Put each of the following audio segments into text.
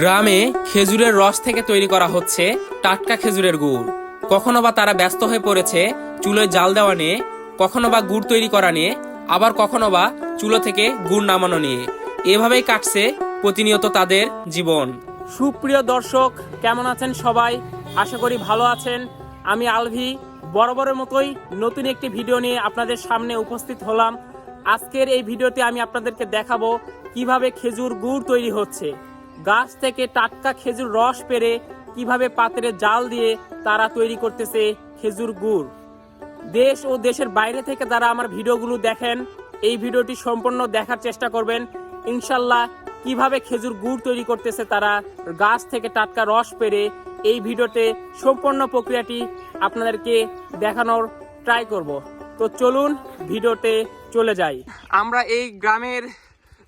গ্রামে খেজুরের রস থেকে তৈরি করা হচ্ছে টাটকা খেজুরের গুড়। কখনো বা তারা ব্যস্ত হয়ে পড়েছে চুলোয় জাল দেওয়া নিয়ে, কখনো বা গুড় তৈরি করা নিয়ে, আবার কখনো বা চুলো থেকে গুড় নামানো নিয়ে। এভাবেই কাটছে প্রতিনিয়ত তাদের জীবন। সুপ্রিয় দর্শক, কেমন আছেন সবাই? আশা করি ভালো আছেন। আমি আলভি, বরাবরের মতোই নতুন একটি ভিডিও নিয়ে আপনাদের সামনে উপস্থিত হলাম। আজকের এই ভিডিওতে আমি আপনাদেরকে দেখাবো কীভাবে খেজুর গুড় তৈরি হচ্ছে। গাছ থেকে টাটকা খেজুর রস পেরে কীভাবে পাত্রে জাল দিয়ে তারা তৈরি করতেছে খেজুর গুড়। দেশ ও দেশের বাইরে থেকে যারা আমার ভিডিওগুলো দেখেন, এই ভিডিওটি সম্পূর্ণ দেখার চেষ্টা করবেন। ইনশাল্লাহ কীভাবে খেজুর গুড় তৈরি করতেছে তারা, গাছ থেকে টাটকা রস পেরে এই ভিডিওতে সম্পূর্ণ প্রক্রিয়াটি আপনাদেরকে দেখানোর ট্রাই করব। তো চলুন ভিডিওতে চলে যাই। আমরা এই গ্রামের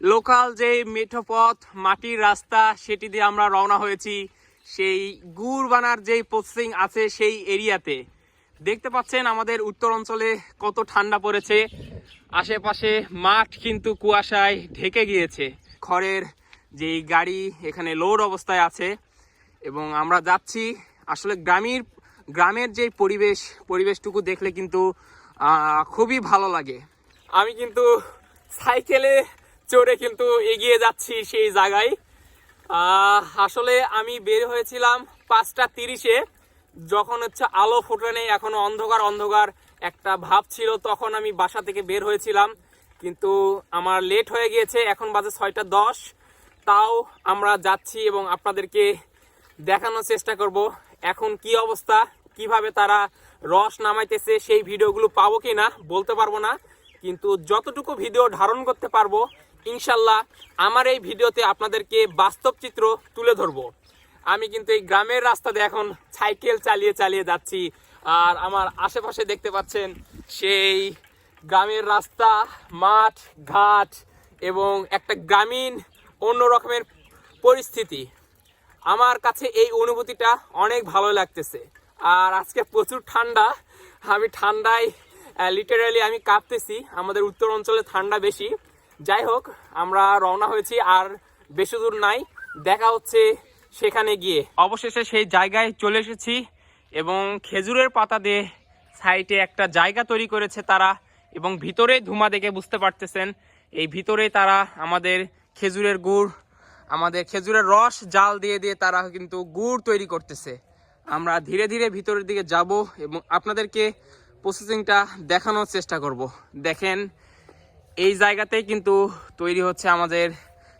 লোকাল যে মেঠোপথ, মাটির রাস্তা, সেটি দিয়ে আমরা রওনা হয়েছি সেই গুড় বানার যেই প্রসেসিং আছে সেই এরিয়াতে। দেখতে পাচ্ছেন আমাদের উত্তর অঞ্চলে কত ঠান্ডা পড়েছে। আশেপাশে মাঠ কিন্তু কুয়াশায় ঢেকে গিয়েছে। খড়ের যেই গাড়ি এখানে লোড অবস্থায় আছে এবং আমরা যাচ্ছি আসলে গ্রামীর, গ্রামের যে পরিবেশ, পরিবেশটুকু দেখলে কিন্তু খুবই ভালো লাগে। আমি কিন্তু সাইকেলে চড়ে কিন্তু এগিয়ে যাচ্ছি সেই জায়গায়। আসলে আমি বের হয়েছিলাম পাঁচটা তিরিশে, যখন হচ্ছে আলো ফুটে নেই, এখনও অন্ধকার অন্ধকার একটা ভাব ছিল, তখন আমি বাসা থেকে বের হয়েছিলাম। কিন্তু আমার লেট হয়ে গিয়েছে, এখন বাজে ছয়টা দশ। তাও আমরা যাচ্ছি এবং আপনাদেরকে দেখানোর চেষ্টা করব, এখন কি অবস্থা, কীভাবে তারা রস নামাইতেছে, সেই ভিডিওগুলো পাবো কি না বলতে পারব না। কিন্তু যতটুকু ভিডিও ধারণ করতে পারব ইনশাল্লাহ আমার এই ভিডিওতে আপনাদেরকে বাস্তব চিত্র তুলে ধরবো। আমি কিন্তু এই গ্রামের রাস্তাতে এখন সাইকেল চালিয়ে চালিয়ে যাচ্ছি। আর আমার আশেপাশে দেখতে পাচ্ছেন সেই গ্রামের রাস্তা, মাঠ, ঘাট এবং একটা গ্রামীণ অন্য রকমের পরিস্থিতি। আমার কাছে এই অনুভূতিটা অনেক ভালো লাগতেছে। আর আজকে প্রচুর ঠান্ডা। আমি ঠান্ডায় লিটারালি আমি কাঁপতেছি। আমাদের উত্তর অঞ্চলে ঠান্ডা বেশি। যাই হোক, আমরা রওনা হয়েছি আর বেশি দূর নাই। দেখা হচ্ছে সেখানে গিয়ে। অবশেষে সেই জায়গায় চলে এসেছি এবং খেজুরের পাতা দিয়ে সাইডে একটা জায়গা তৈরি করেছে তারা এবং ভিতরে ধুমা দেখে বুঝতে পারতেছেন। এই ভিতরে তারা আমাদের খেজুরের গুড়, আমাদের খেজুরের রস, জাল দিয়ে দিয়ে তারা কিন্তু গুড় তৈরি করতেছে। আমরা ধীরে ধীরে ভিতরের দিকে যাব এবং আপনাদেরকে প্রসেসিংটা দেখানোর চেষ্টা করব। দেখেন এই জায়গাতেই কিন্তু তৈরি হচ্ছে আমাদের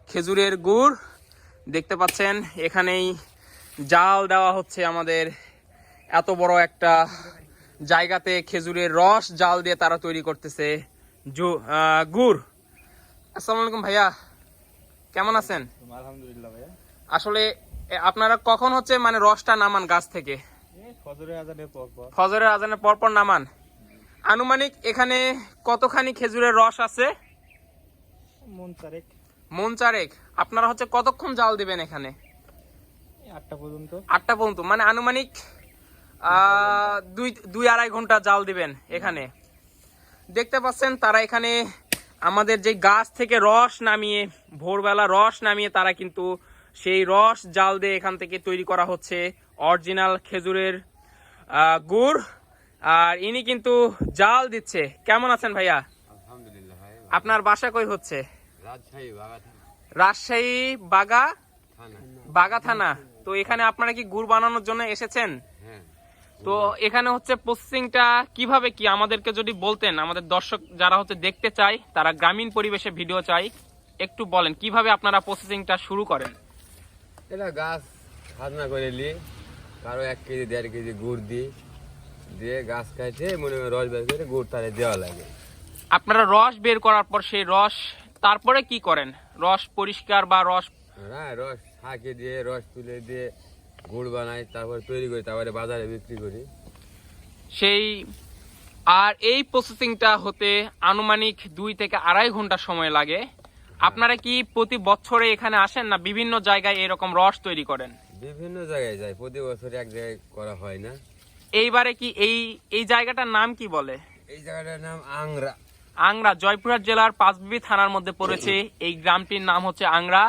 খেজুরের গুড়। দেখতে পাচ্ছেন এখানেই জাল দেওয়া হচ্ছে আমাদের এত বড় একটা জায়গাতে খেজুরের রস জাল দিয়ে তারা তৈরি করতেছে জু- গুড়। আসসালামু আলাইকুম ভাইয়া কেমন আছেন? আলহামদুলিল্লাহ ভাইয়া। আসলে আপনারা কখন হচ্ছে মানে রসটা নামান গাছ থেকে? ফজরের আজানের পর পর ফজরের আজানের পরপর নামান? আনুমানিক এখানে কতখানি খেজুরের রস আছে? মন চারেক। মন চারেক। আপনারা হচ্ছে কতক্ষণ জাল দিবেন এখানে? আটটা পর্যন্ত। আটটা পর্যন্ত। মানে আনুমানিক দুই দুই আড়াই ঘণ্টা জাল দিবেন এখানে। দেখতে পাচ্ছেন তারা এখানে আমাদের যে গাছ থেকে রস নামিয়ে ভোরবেলা রস নামিয়ে তারা কিন্তু সেই রস জাল দিয়ে এখান থেকে তৈরি করা হচ্ছে। অরিজিনাল খেজুরের গুড়। আর ইনি কিন্তু জাল দিচ্ছে। কেমন আছেন ভাইয়া? আপনার বাসা কই হচ্ছে? রাজশাহী বাগা বাগা? থানা। তো এখানে আপনারা কি গুড় বানানোর জন্য এসেছেন? হ্যাঁ। তো এখানে হচ্ছে প্রসেসিংটা কীভাবে কি? আমাদেরকে যদি বলতেন আমাদের দর্শক যারা হচ্ছে দেখতে চায় তারা গ্রামীণ পরিবেশে ভিডিও চাই। একটু বলেন কীভাবে আপনারা প্রসেসিংটা শুরু করেন? এটা গাছ খাজনা করে নি কারও এক কেজি দেড় কেজি গুড় দিই। দিয়ে গাছ কাটে মনে হয় রস বের করে গুড় তারে দেওয়া লাগে। আপনারা রস বের করার পর সেই রস তারপরে কি করেন? রস পরিষ্কার বা রস হ্যাঁ রস ফাঁকে দিয়ে রস তুলে দিয়ে গুড় বানাই তারপর তৈরি করি তারপরে বাজারে বিক্রি করি। সেই আর এই প্রসেসিংটা হতে আনুমানিক দুই থেকে আড়াই ঘণ্টা সময় লাগে। আপনারা কি প্রতি বছরে এখানে আসেন না বিভিন্ন জায়গায় এরকম রস তৈরি করেন? বিভিন্ন জায়গায় যায় প্রতি বছর এক জায়গায় করা হয় না। এইবারে কি এই এই জায়গাটার নাম কি বলে? এই জায়গাটার নাম আংরা। আংরা জয়পুরহাট জেলার পাঁচবিবি থানার মধ্যে পড়েছে। এই গ্রামটির নাম হচ্ছে আংরা।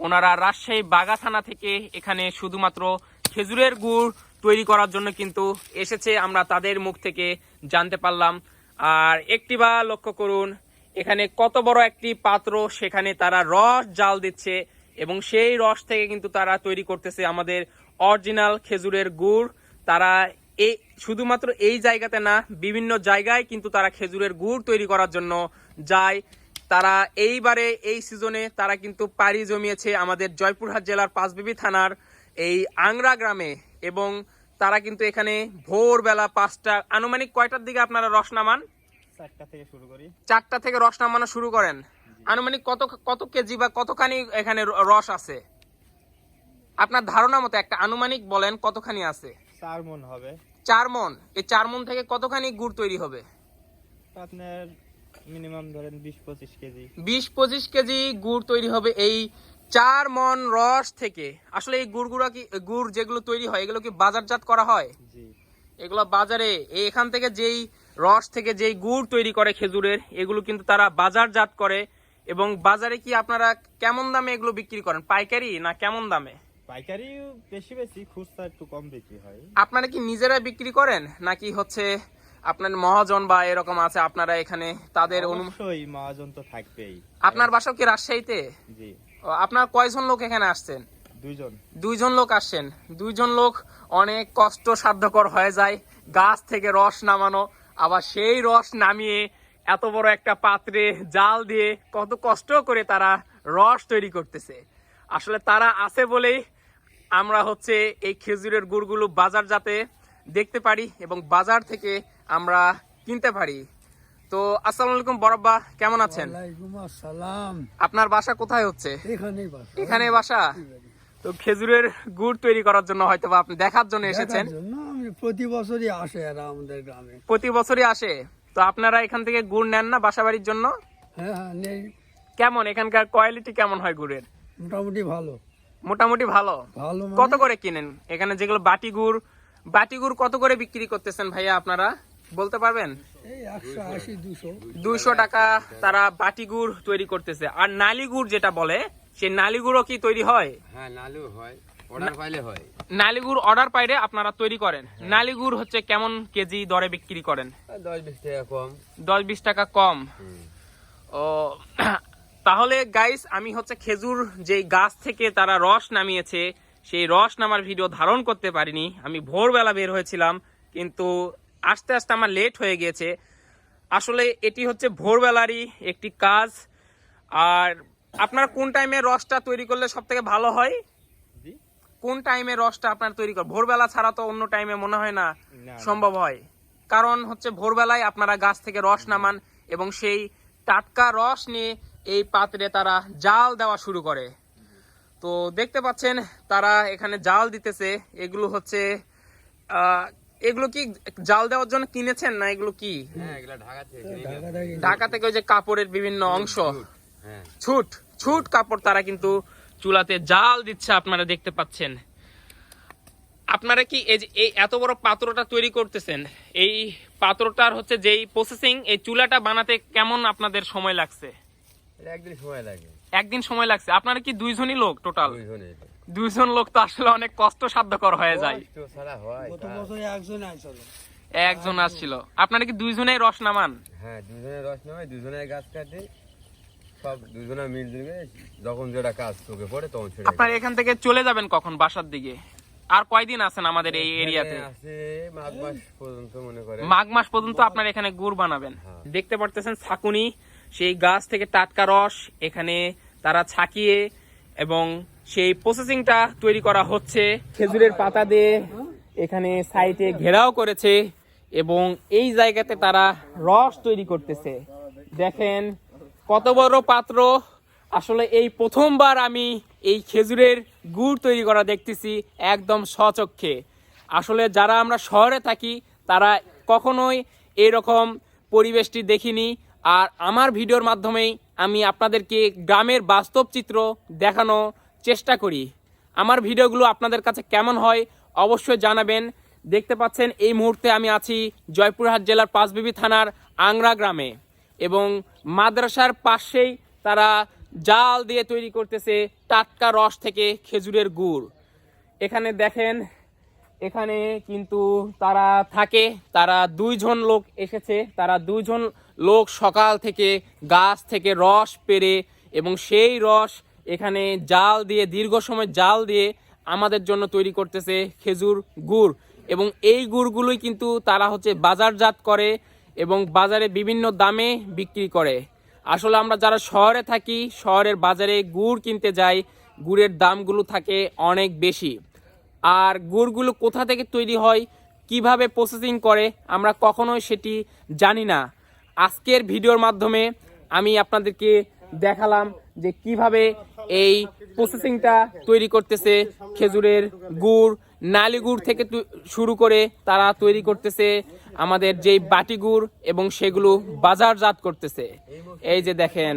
ওনারা রাজশাহী বাগা থানা থেকে এখানে শুধুমাত্র খেজুরের গুড় তৈরি করার জন্য কিন্তু এসেছে। আমরা তাদের মুখ থেকে জানতে পারলাম। আর একটি বা লক্ষ্য করুন এখানে কত বড় একটি পাত্র সেখানে তারা রস জাল দিচ্ছে এবং সেই রস থেকে কিন্তু তারা তৈরি করতেছে আমাদের অরিজিনাল খেজুরের গুড়। তারা এই শুধুমাত্র এই জায়গাতে না বিভিন্ন জায়গায় কিন্তু তারা খেজুরের গুড় তৈরি করার জন্য যায়। তারা এইবারে এই সিজনে তারা কিন্তু পাড়ি জমিয়েছে আমাদের জয়পুরহাট জেলার পাঁচবিবি থানার এই আংরা গ্রামে এবং তারা কিন্তু এখানে ভোরবেলা পাঁচটা আনুমানিক কয়টার দিকে আপনারা রস নামান? চারটা থেকে শুরু করি। চারটা থেকে রস নামানো শুরু করেন। আনুমানিক কত কত কেজি বা কতখানি এখানে রস আছে? আপনার ধারণা মতো একটা আনুমানিক বলেন কতখানি আছে? চার মন হবে। চার মন। এই চার মন থেকে কতখানি গুড় তৈরি হবে? আপনার মিনিমাম ধরেন বিশ পঁচিশ কেজি। বিশ পঁচিশ কেজি গুড় তৈরি হবে এই চার মন রস থেকে। আসলে এই গুড়গুলো কি গুড় যেগুলো তৈরি হয় এগুলো কি বাজারজাত করা হয়? জি। এগুলো বাজারে এখান থেকে যেই রস থেকে যেই গুড় তৈরি করে খেজুরের এগুলো কিন্তু তারা বাজারজাত করে। এবং বাজারে কি আপনারা কেমন দামে এগুলো বিক্রি করেন? পাইকারি না কেমন দামে? পাইকারি বেশি বেশি খুচরা একটু কম বিক্রি হয়। আপনারা কি নিজেরা বিক্রি করেন? নাকি হচ্ছে আপনার মহাজন বা এরকম আছে আপনারা এখানে তাদের অবশ্যই মহাজন তো থাকবেই। আপনার বাসাও কি রাজশাহীতে? জি। আপনার কয়জন লোক এখানে আসছেন? দুইজন। দুইজন লোক আসছেন। দুইজন লোক অনেক কষ্ট সাধ্যকর হয়ে যায় গাছ থেকে রস নামানো আবার সেই রস নামিয়ে এত বড় একটা পাত্রে জাল দিয়ে কত কষ্ট করে তারা রস তৈরি করতেছে। আসলে তারা আছে বলেই আমরা হচ্ছে এই খেজুরের গুড়গুলো বাজার যাতে দেখতে পারি এবং বাজার থেকে আমরা কিনতে পারি। তো আসসালামু আলাইকুম বরব্বা কেমন আছেন? আসসালাম। আপনার বাসা কোথায় হচ্ছে? এখানে বাসা। তো খেজুরের গুড় তৈরি করার জন্য হয়তো বা আপনি দেখার জন্য এসেছেন। প্রতি বছরই আসে এরা আমাদের গ্রামে। প্রতি বছরই আসে? তো আপনারা এখান থেকে গুড় নেন না বাসা বাড়ির জন্য? হ্যাঁ হ্যাঁ নেই। কেমন? এখানকার কোয়ালিটি কেমন হয় গুড়ের? মোটামুটি ভালো। মোটামুটি ভালো। ভালো মানে? কত করে কিনেন? এখানে যেগুলো বাটি গুড় বাটি গুড় কত করে বিক্রি করতেছেন ভাইয়া আপনারা? বলতে পারবেন? দুইশো টাকা তারা বাটি গুড় তৈরি করতেছে। আর নালি গুড় যেটা বলে সেই নালি গুড়ও কি তৈরি হয়? হ্যাঁ নালু হয়। অর্ডার পাইলে হয়। নালি অর্ডার পাইলে আপনারা তৈরি করেন। নালি গুড় হচ্ছে কেমন কেজি দরে বিক্রি করেন? দশ বিশ টাকা কম। দশ বিশ টাকা কম। ও তাহলে গাইস আমি হচ্ছে খেজুর যে গাছ থেকে তারা রস নামিয়েছে সেই রস নামার ভিডিও ধারণ করতে পারিনি। আমি ভোরবেলা বের হয়েছিলাম কিন্তু আস্তে আস্তে আমার লেট হয়ে গিয়েছে। আসলে এটি হচ্ছে ভোরবেলারই একটি কাজ। আর আপনার কোন টাইমে রসটা তৈরি করলে সব থেকে ভালো হয়? কোন টাইমে রসটা আপনার তৈরি কর ভোরবেলা ছাড়া তো অন্য টাইমে মনে হয় না না, সম্ভব হয়। কারণ হচ্ছে ভোরবেলায় আপনারা গাছ থেকে রস নামান এবং সেই টাটকা রস নিয়ে এই পাত্রে তারা জাল দেওয়া শুরু করে। তো দেখতে পাচ্ছেন তারা এখানে জাল দিতেছে। এগুলো হচ্ছে আহ, এগুলো কি জাল দেওয়ার জন্য কিনেছেন না এগুলো কি? হ্যাঁ ঢাকা থেকে কিনে নিয়ে ঢাকা থেকে। ঢাকা থেকে ওই যে কাপড়ের বিভিন্ন অংশ। হ্যাঁ। ছুট ছুট কাপড় তারা কিন্তু চুলাতে জাল দিচ্ছে আপনারা দেখতে পাচ্ছেন। আপনারা কি এই যে এই এত বড় পাত্রটা তৈরি করতেছেন এই পাত্রটার হচ্ছে যেই প্রসেসিং এই চুলাটা বানাতে কেমন আপনাদের সময় লাগছে? একদিন সময় লাগে। একদিন সময় লাগছে। আপনারা কি দুইজনই লোক টোটাল? দুইজন লোক তো আসলে অনেক কষ্ট সাধ্যকর হয়ে যায় হয় একজন আসছিল। আপনারা কি দুইজনেই রস নামান হ্যাঁ দুজনের রস নেওয়া গাছ কাটে। সব দুজনে মিল দিবে যখন যেটা কাজ চোখে পড়ে তখন সেটা আপনারা এখান থেকে চলে যাবেন কখন বাসার দিকে? আর কয়দিন আছেন আমাদের এই এরিয়াতে? মাঘ মাস পর্যন্ত মনে করে মাঘ মাস পর্যন্ত আপনার এখানে গুড় বানাবেন। হ্যাঁ। দেখতে পারতেছেন ছাকুনি সেই গাছ থেকে টাটকা রস এখানে তারা ছাকিয়ে এবং সেই প্রসেসিংটা তৈরি করা হচ্ছে। খেজুরের পাতা দিয়ে এখানে সাইডে ঘেরাও করেছে এবং এই জায়গাতে তারা রস তৈরি করতেছে। দেখেন কত বড় পাত্র। আসলে এই প্রথমবার আমি এই খেজুরের গুড় তৈরি করা দেখতেছি একদম স্বচক্ষে। আসলে যারা আমরা শহরে থাকি, তারা কখনোই এরকম পরিবেশটি দেখিনি। আর আমার ভিডিওর মাধ্যমেই আমি আপনাদেরকে গ্রামের বাস্তব চিত্র দেখানো চেষ্টা করি। আমার ভিডিওগুলো আপনাদের কাছে কেমন হয় অবশ্যই জানাবেন। দেখতে পাচ্ছেন, এই মুহূর্তে আমি আছি জয়পুরহাট জেলার পাঁচবিবি থানার আংরা গ্রামে এবং মাদ্রাসার পাশেই তারা জাল দিয়ে তৈরি করতেছে টাটকা রস থেকে খেজুরের গুড়। এখানে দেখেন, এখানে কিন্তু তারা থাকে, তারা দুইজন লোক এসেছে, তারা দুইজন লোক সকাল থেকে গাছ থেকে রস পেরে এবং সেই রস এখানে জাল দিয়ে, দীর্ঘ সময় জাল দিয়ে আমাদের জন্য তৈরি করতেছে খেজুর গুড়। এবং এই গুড়গুলোই কিন্তু তারা হচ্ছে বাজারজাত করে এবং বাজারে বিভিন্ন দামে বিক্রি করে। আসলে আমরা যারা শহরে থাকি, শহরের বাজারে গুড় কিনতে যাই, গুড়ের দামগুলো থাকে অনেক বেশি। আর গুড়গুলো কোথা থেকে তৈরি হয়, কীভাবে প্রসেসিং করে, আমরা কখনোই সেটি জানি না। আজকের ভিডিওর মাধ্যমে আমি আপনাদেরকে দেখালাম যে কীভাবে এই প্রসেসিংটা তৈরি করতেছে, খেজুরের গুড়, নালি গুড় থেকে শুরু করে তারা তৈরি করতেছে, আমাদের যেই বাটি গুড় এবং সেগুলো বাজারজাত করতেছে। এই যে দেখেন,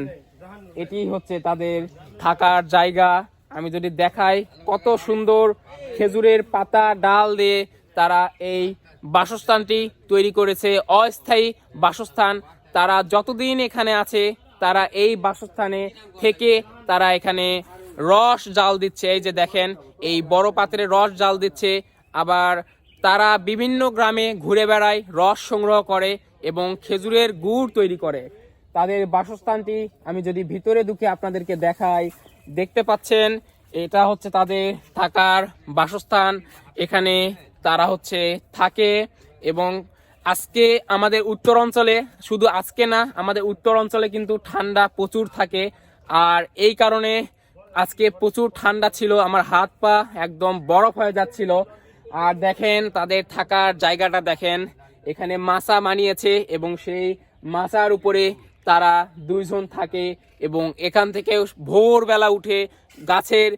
এটি হচ্ছে তাদের থাকার জায়গা। আমি যদি দেখাই কত সুন্দর খেজুরের পাতা, ডাল দিয়ে তারা এই বাসস্থানটি তৈরি করেছে অস্থায়ী বাসস্থান। তারা যতদিন এখানে আছে, তারা এই বাসস্থানে থেকে তারা এখানে রস জাল দিচ্ছে। এই যে দেখেন, এই বড় পাত্রে রস জাল দিচ্ছে। আবার তারা বিভিন্ন গ্রামে ঘুরে বেড়ায়, রস সংগ্রহ করে এবং খেজুরের গুড় তৈরি করে। তাদের বাসস্থানটি আমি যদি ভিতরে ঢুকে আপনাদেরকে দেখাই, দেখতে পাচ্ছেন, এটা হচ্ছে তাদের থাকার বাসস্থান। এখানে তারা হচ্ছে থাকে এবং আজকে আমাদের উত্তর অঞ্চলে, শুধু আজকে না, আমাদের উত্তর অঞ্চলে কিন্তু ঠান্ডা প্রচুর থাকে। আর এই কারণে আজকে প্রচুর ঠান্ডা ছিল, আমার হাত পা একদম বরফ হয়ে যাচ্ছিল। আর দেখেন, তাদের থাকার জায়গাটা দেখেন, এখানে মাচা মানিয়েছে এবং সেই মাচার উপরে তারা দুইজন থাকে এবং এখান থেকে ভোরবেলা উঠে গাছের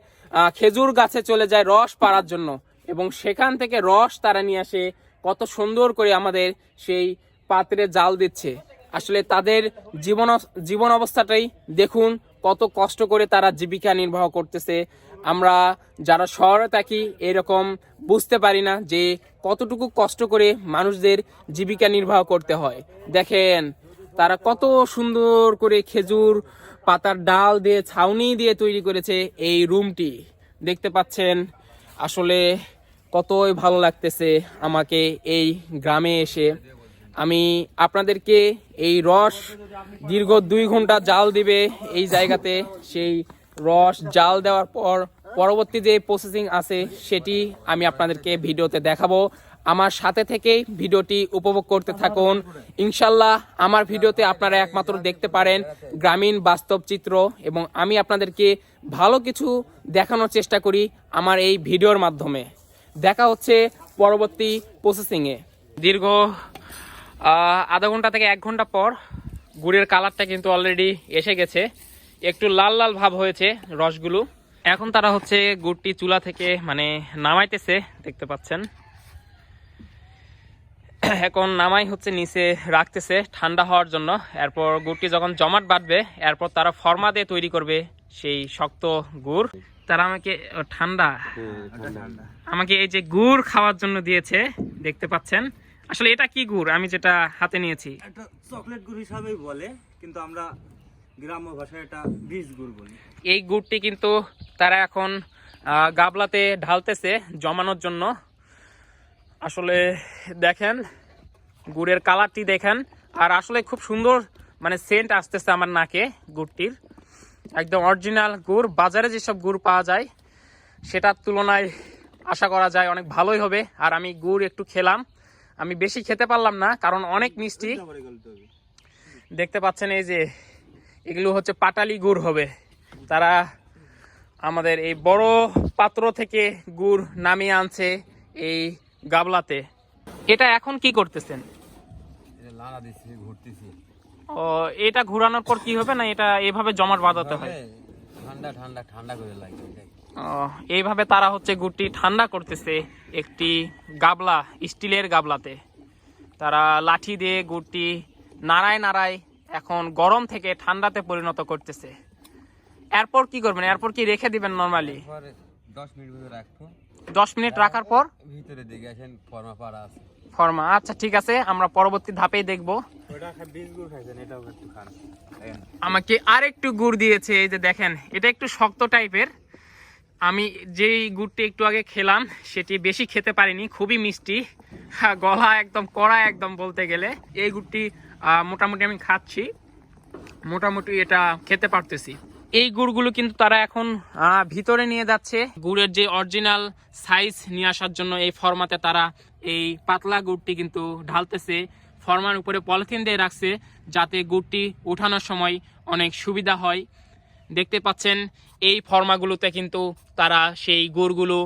খেজুর গাছে চলে যায় রস পাড়ার জন্য। এবং সেখান থেকে রস তারা নিয়ে আসে, কত সুন্দর করে আমাদের সেই পাত্রে জাল দিচ্ছে। আসলে তাদের জীবন জীবন অবস্থাটাই দেখুন, কত কষ্ট করে তারা জীবিকা নির্বাহ করতেছে। আমরা যারা শহরে থাকি, এরকম বুঝতে পারি না যে কতটুকু কষ্ট করে মানুষদের জীবিকা নির্বাহ করতে হয়। দেখেন, তারা কত সুন্দর করে খেজুর পাতার ডাল দিয়ে, ছাউনি দিয়ে তৈরি করেছে এই রুমটি। দেখতে পাচ্ছেন, আসলে কতই ভালো লাগতেছে আমাকে এই গ্রামে এসে। আমি আপনাদেরকে এই রস দীর্ঘ দুই ঘণ্টা জাল দিবে এই জায়গাতে। সেই রস জাল দেওয়ার পর পরবর্তী যে প্রসেসিং আছে সেটি আমি আপনাদেরকে ভিডিওতে দেখাবো। আমার সাথে থেকেই ভিডিওটি উপভোগ করতে থাকুন। ইনশাল্লাহ আমার ভিডিওতে আপনারা একমাত্র দেখতে পারেন গ্রামীণ বাস্তব চিত্র এবং আমি আপনাদেরকে ভালো কিছু দেখানোর চেষ্টা করি আমার এই ভিডিওর মাধ্যমে। দেখা হচ্ছে পরবর্তী প্রসেসিংয়ে দীর্ঘ আধা ঘণ্টা থেকে এক ঘণ্টা পর গুড়ের কালারটা কিন্তু অলরেডি এসে গেছে। একটু লাল লাল ভাব হয়েছে রসগুলো। এখন তারা হচ্ছে গুড়টি চুলা থেকে মানে নামাইতেছে, দেখতে পাচ্ছেন। এখন নামাই হচ্ছে নিচে রাখতেছে ঠান্ডা হওয়ার জন্য। এরপর গুড়টি যখন জমাট বাঁধবে এরপর তারা ফর্মা দিয়ে তৈরি করবে সেই শক্ত গুড়। তারা আমাকে ঠান্ডা। আমাকে এই যে গুড় খাওয়ার জন্য দিয়েছে দেখতে পাচ্ছেন। আসলে এটা কি গুড়? আমি যেটা হাতে নিয়েছি। চকলেট গুড় হিসাবেই বলে কিন্তু আমরা গ্রাম্য ভাষায় এটা বীজ গুড় বলি। এই গুড়টি কিন্তু তারা এখন গাবলাতে ঢালতেছে জমানোর জন্য। আসলে দেখেন, গুড়ের কালারটি দেখেন, আর আসলে খুব সুন্দর মানে সেন্ট আসতেছে আমার নাকে গুড়টির। একদম অরিজিনাল গুড়, বাজারে যেসব গুড় পাওয়া যায়, সেটার তুলনায় আশা করা যায় অনেক ভালোই হবে। আর আমি গুড় একটু খেলাম। আমি বেশি খেতে পারলাম না, কারণ অনেক মিষ্টি। দেখতে পাচ্ছেন এই যে, এগুলো হচ্ছে পাটালি গুড় হবে। তারা আমাদের এই বড় পাত্র থেকে গুড় নামিয়ে আনছে এই গাবলাতে। এটা এখন কি করতেছেন? লাড়া দিচ্ছি ঘুরতেছি। ও এটা ঘোরানোর পর কি হবে না এটা এভাবে জমাট বাঁধাতে হয়? ঠান্ডা ঠান্ডা ঠান্ডা করে লাগে এইভাবে তারা হচ্ছে গুড়টি ঠান্ডা করতেছে একটি গাবলা স্টিলের গাবলাতে। তারা লাঠি দিয়ে গুড়টি নাড়ায় নাড়ায় এখন গরম থেকে ঠান্ডাতে পরিণত করতেছে। এরপর কি করবেন? এরপর কি রেখে দিবেন নর্মালি দশ মিনিট রাখব। দশ মিনিট রাখার পর? ভিতরে দিকে আসেন ফর্মা পাড়া আছে। ফর্মা আচ্ছা ঠিক আছে আমরা পরবর্তী ধাপেই দেখব। ওটা খা- বীজ গুড় খাইছেন এটাও একটু খান। আমাকে আরেকটু গুড় দিয়েছে এই যে দেখেন এটা একটু শক্ত টাইপের। আমি যেই গুড়টি একটু আগে খেলাম সেটি বেশি খেতে পারিনি খুবই মিষ্টি। হ্যাঁ, গলা একদম কড়া একদম বলতে গেলে। এই গুড়টি মোটামুটি আমি খাচ্ছি। মোটামুটি এটা খেতে পারতেছি। এই গুড়গুলো কিন্তু তারা এখন ভিতরে নিয়ে যাচ্ছে। গুড়ের যে অরিজিনাল সাইজ নিয়ে আসার জন্য এই ফরমাতে তারা এই পাতলা গুড়টি কিন্তু ঢালতেছে। ফরমার উপরে পলিথিন দিয়ে রাখছে যাতে গুড়টি উঠানোর সময় অনেক সুবিধা হয়। দেখতে পাচ্ছেন, এই ফর্মাগুলোতে কিন্তু তারা সেই গুড়গুলো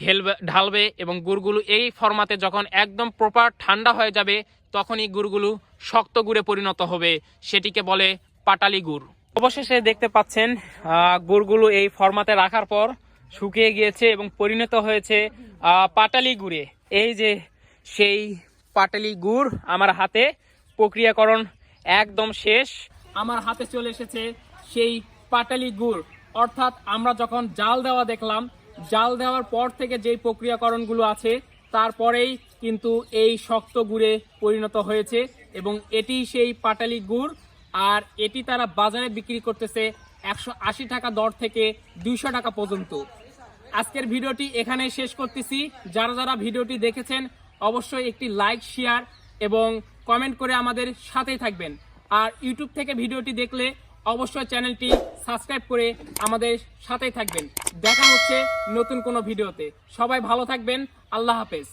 ঢেলবে, ঢালবে এবং গুড়গুলো এই ফর্মাতে যখন একদম প্রপার ঠান্ডা হয়ে যাবে, তখনই গুড়গুলো শক্ত গুড়ে পরিণত হবে। সেটিকে বলে পাটালি গুড়। অবশেষে দেখতে পাচ্ছেন গুড়গুলো এই ফর্মাতে রাখার পর শুকিয়ে গিয়েছে এবং পরিণত হয়েছে পাটালি গুড়ে। এই যে সেই পাটালি গুড় আমার হাতে, প্রক্রিয়াকরণ একদম শেষ। আমার হাতে চলে এসেছে সেই পাটালি গুড়। অর্থাৎ আমরা যখন জাল দেওয়া দেখলাম, জাল দেওয়ার পর থেকে যেই প্রক্রিয়াকরণগুলো আছে, তারপরেই কিন্তু এই শক্ত গুড়ে পরিণত হয়েছে এবং এটি সেই পাটালি গুড় আর এটি তারা বাজারে বিক্রি করতেছে একশো আশি টাকা দর থেকে দুইশো টাকা পর্যন্ত। আজকের ভিডিওটি এখানে শেষ করতেছি। যারা যারা ভিডিওটি দেখেছেন, অবশ্যই একটি লাইক, শেয়ার এবং কমেন্ট করে আমাদের সাথেই থাকবেন। আর ইউটিউব থেকে ভিডিওটি দেখলে অবশ্যই চ্যানেলটি সাবস্ক্রাইব করে আমাদের সাথেই থাকবেন। দেখা হচ্ছে নতুন কোনো ভিডিওতে। সবাই ভালো থাকবেন। আল্লাহ হাফেজ।